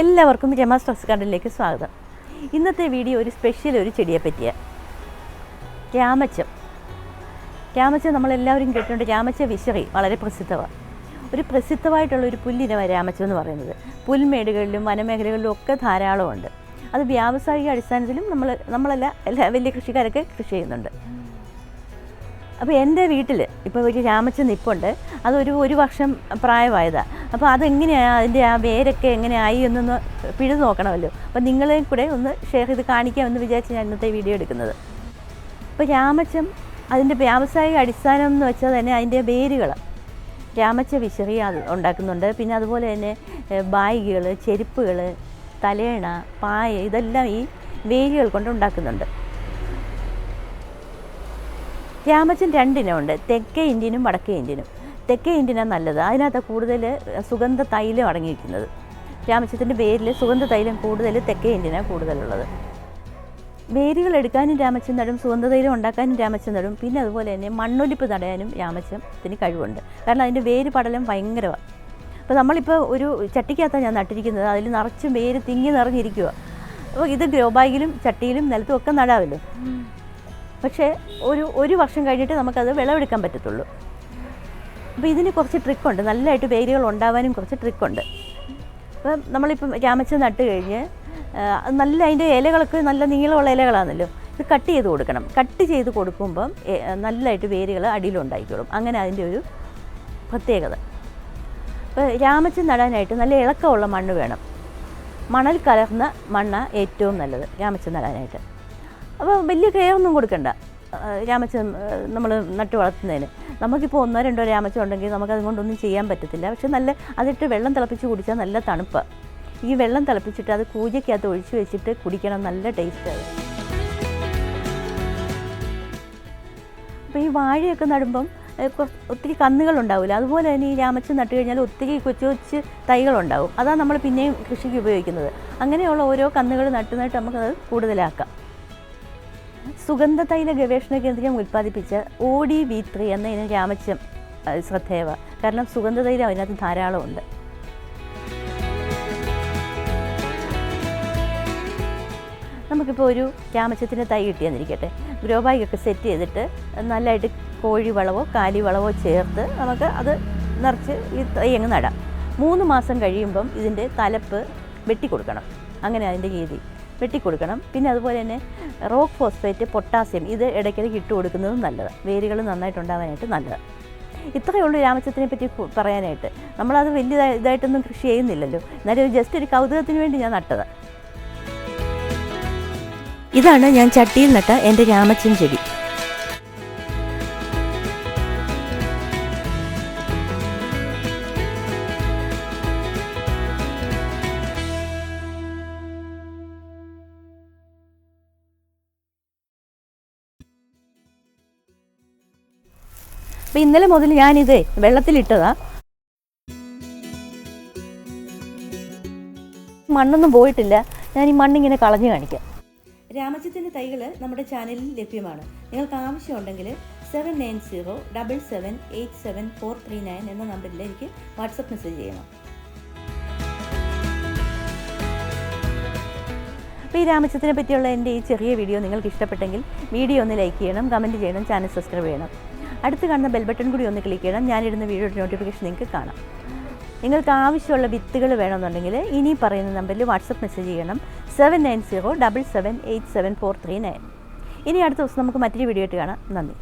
എല്ലാവർക്കും രമ സ്ട്രെസ് ഗാർഡനിലേക്ക് സ്വാഗതം. ഇന്നത്തെ വീഡിയോ ഒരു സ്പെഷ്യൽ ഒരു ചെടിയെ പറ്റിയാണ് രാമച്ചം. രാമച്ചം നമ്മളെല്ലാവരും കേട്ടിട്ടുണ്ട്. രാമച്ച വിശറി വളരെ പ്രസിദ്ധമാണ് ഒരു പ്രസിദ്ധമായിട്ടുള്ള ഒരു പുല്ലിനമാണ് രാമച്ചം എന്ന് പറയുന്നത്. പുൽമേടുകളിലും വനമേഖലകളിലും ഒക്കെ ധാരാളമുണ്ട്. അത് വ്യാവസായിക അടിസ്ഥാനത്തിലും നമ്മൾ നമ്മളല്ല എല്ലാ വലിയ കൃഷിക്കാരൊക്കെ കൃഷി ചെയ്യുന്നുണ്ട്. അപ്പോൾ എന്റെ വീട്ടിൽ ഇപ്പോൾ ഒരു രാമച്ചൻ നിപ്പുണ്ട്. അതൊരു ഒരു വർഷം പ്രായമായതാണ് അപ്പോൾ അതെങ്ങനെയാണ് അതിന്റെ ആ വേരൊക്കെ എങ്ങനെയായി എന്നൊന്ന് പിഴുതു നോക്കണമല്ലോ. അപ്പോൾ നിങ്ങളെയും കൂടെ ഒന്ന് ഷെയർ ചെയ്ത് കാണിക്കാമെന്ന് വിചാരിച്ച് ഞാൻ ഇന്നത്തെ വീഡിയോ എടുക്കുന്നത്. അപ്പോൾ രാമച്ചം അതിന്റെ വ്യാവസായിക അടിസ്ഥാനം എന്ന് വെച്ചാൽ തന്നെ അതിന്റെ വേരുകൾ രാമച്ച വിശറി ഉണ്ടാക്കുന്നുണ്ട്. പിന്നെ അതുപോലെ തന്നെ ബാഗുകൾ ചെരുപ്പുകൾ തലേണ പായ ഇതെല്ലാം ഈ വേരുകൾ കൊണ്ട് ഉണ്ടാക്കുന്നുണ്ട്. രാമച്ചൻ രണ്ടിനമുണ്ട് തെക്കേ ഇന്ത്യനും വടക്കേ ഇന്ത്യനും. തെക്കേ ഇന്ത്യനാണ് നല്ലത്. അതിനകത്ത് കൂടുതൽ സുഗന്ധ തൈലം അടങ്ങിയിരിക്കുന്നത്. രാമച്ചത്തിന്റെ വേരിൽ സുഗന്ധ തൈലം കൂടുതൽ തെക്കേ ഇന്ത്യനാണ് കൂടുതലുള്ളത്. വേരുകൾ എടുക്കാനും രാമച്ചൻ നടും സുഗന്ധതൈലം ഉണ്ടാക്കാനും രാമച്ചം നടും പിന്നെ അതുപോലെ തന്നെ മണ്ണൊലിപ്പ് തടയാനും രാമച്ചത്തിന് കഴിവുണ്ട്. കാരണം അതിന്റെ വേര് പടലം ഭയങ്കരമാണ് അപ്പോൾ നമ്മളിപ്പോൾ ഒരു ചട്ടിക്കകത്താണ് ഞാൻ നട്ടിരിക്കുന്നത്. അതിൽ നിറച്ചും വേര് തിങ്ങി നിറഞ്ഞിരിക്കുക അപ്പോൾ ഇത് ഗ്രോ ബാഗിലും ചട്ടിയിലും നിലത്തും ഒക്കെ നടാമല്ലോ പക്ഷേ ഒരു ഒരു വർഷം കഴിഞ്ഞിട്ട് നമുക്കത് വിളവെടുക്കാൻ പറ്റത്തുള്ളൂ. അപ്പോൾ ഇതിന് കുറച്ച് ട്രിക്കുണ്ട് നല്ലതായിട്ട് വേരുകൾ ഉണ്ടാവാനും കുറച്ച് ട്രിക്കുണ്ട് അപ്പം നമ്മളിപ്പം രാമച്ച നട്ട് കഴിഞ്ഞ് നല്ല അതിന്റെ ഇലകളൊക്കെ നല്ല നീളമുള്ള ഇലകളാണല്ലോ. ഇത് കട്ട് ചെയ്ത് കൊടുക്കണം. കട്ട് ചെയ്ത് കൊടുക്കുമ്പം നല്ലതായിട്ട് വേരുകൾ അടിയിലുണ്ടായിക്കോളും. അങ്ങനെ അതിന്റെ ഒരു പ്രത്യേകത. അപ്പോൾ രാമച്ചൻ നടാനായിട്ട് നല്ല ഇളക്കമുള്ള മണ്ണ് വേണം. മണൽ കലർന്ന മണ്ണ ഏറ്റവും നല്ലത് രാമച്ചൻ നടാനായിട്ട്. അപ്പോൾ വലിയ കെയർ ഒന്നും കൊടുക്കണ്ട. രാമച്ചൻ നമ്മൾ നട്ടു വളർത്തുന്നതിന്. നമുക്കിപ്പോൾ ഒന്നോ രണ്ടോ രാമച്ചം ഉണ്ടെങ്കിൽ നമുക്ക് അതുകൊണ്ടൊന്നും ചെയ്യാൻ പറ്റത്തില്ല. പക്ഷെ നല്ല അതിട്ട് വെള്ളം തിളപ്പിച്ച് കുടിച്ചാൽ നല്ല തണുപ്പ്. ഈ വെള്ളം തിളപ്പിച്ചിട്ട് അത് കൂജയ്ക്കകത്ത് ഒഴിച്ചു വെച്ചിട്ട് കുടിക്കണം നല്ല ടേസ്റ്റ് അത്. അപ്പോൾ ഈ വാഴയൊക്കെ നടുമ്പം ഒത്തിരി കന്നുകളുണ്ടാവില്ല അതുപോലെ തന്നെ ഈ രാമച്ചൻ നട്ട് കഴിഞ്ഞാൽ ഒത്തിരി കൊച്ചു കൊച്ചു തൈകളുണ്ടാവും അതാണ് നമ്മൾ പിന്നെയും കൃഷിക്ക് ഉപയോഗിക്കുന്നത്. അങ്ങനെയുള്ള ഓരോ കന്നുകൾ നട്ട് നട്ട് നമുക്കത് കൂടുതലാക്കാം. സുഗന്ധ തൈല ഗവേഷണ കേന്ദ്രം ഉൽപ്പാദിപ്പിച്ച ഒ ഡി വി ത്രീ എന്ന ഇനം രാമച്ചം ശ്രദ്ധേവ കാരണം സുഗന്ധ തൈലം അതിനകത്ത് ധാരാളമുണ്ട്. നമുക്കിപ്പോൾ ഒരു രാമച്ചത്തിന്റെ തൈ കിട്ടിയെന്നിരിക്കട്ടെ. ഗ്രോ ബാഗൊക്കെ സെറ്റ് ചെയ്തിട്ട് നല്ലതായിട്ട് കോഴി വളവോ കാലി വളവോ ചേർത്ത് നമുക്ക് അത് നിറച്ച് ഈ തൈ അങ്ങ് നടാം. മൂന്ന് മാസം കഴിയുമ്പം ഇതിന്റെ തലപ്പ് വെട്ടിക്കൊടുക്കണം. അങ്ങനെ അതിന്റെ രീതി. വെട്ടിക്കൊടുക്കണം. പിന്നെ അതുപോലെ തന്നെ റോക്ക് ഫോസ്ഫേറ്റ് പൊട്ടാസ്യം ഇത് ഇടയ്ക്കിടയ്ക്ക് ഇട്ട് കൊടുക്കുന്നതും നല്ലത്. വേരുകൾ നന്നായിട്ടുണ്ടാവാനായിട്ട് നല്ലത്. ഇത്രയേ ഉള്ളൂ രാമച്ചത്തിനെ പറ്റി പറയാനായിട്ട്. നമ്മളത് വലിയ ഇതായിട്ടൊന്നും കൃഷി ചെയ്യുന്നില്ലല്ലോ. എന്നാലും ജസ്റ്റ് ഒരു കൗതുകത്തിന് വേണ്ടി ഞാൻ നട്ടത്. ഇതാണ് ഞാൻ ചട്ടിയിൽ നട്ട എന്റെ രാമച്ചൻ ചെടി. അപ്പം ഇന്നലെ മുതൽ ഞാനിത് വെള്ളത്തിലിട്ടതാ. മണ്ണൊന്നും പോയിട്ടില്ല. ഞാൻ ഈ മണ്ണിങ്ങനെ കളഞ്ഞു കാണിക്കാം. രാമച്ചത്തിന്റെ തൈകൾ നമ്മുടെ ചാനലിൽ ലഭ്യമാണ്. നിങ്ങൾക്ക് ആവശ്യമുണ്ടെങ്കിൽ seven nine zero double seven eight seven four three nine എന്ന നമ്പറിൽ എനിക്ക് വാട്സപ്പ് മെസ്സേജ് ചെയ്യണം. അപ്പോൾ ഈ രാമച്ചത്തിനെ പറ്റിയുള്ള എന്റെ ഈ ചെറിയ വീഡിയോ നിങ്ങൾക്ക് ഇഷ്ടപ്പെട്ടെങ്കിൽ വീഡിയോ ഒന്ന് ലൈക്ക് ചെയ്യണം കമന്റ് ചെയ്യണം ചാനൽ സബ്സ്ക്രൈബ് ചെയ്യണം. അടുത്ത് കാണുന്ന ബെൽ ബട്ടൺ കൂടി ഒന്ന് ക്ലിക്ക് ചെയ്യണം ഞാനിടുന്ന വീഡിയോയുടെ നോട്ടിഫിക്കേഷൻ നിങ്ങൾക്ക് കാണാം. നിങ്ങൾക്ക് ആവശ്യമുള്ള വിത്തുകൾ വേണമെന്നുണ്ടെങ്കിൽ ഇനി പറയുന്ന നമ്പറിൽ വാട്സപ്പ് മെസ്സേജ് ചെയ്യണം. Seven nine zero double seven eight seven four three nine ഇനി അടുത്ത ദിവസം നമുക്ക് മറ്റൊരു വീഡിയോ ആയിട്ട് കാണാം. നന്ദി.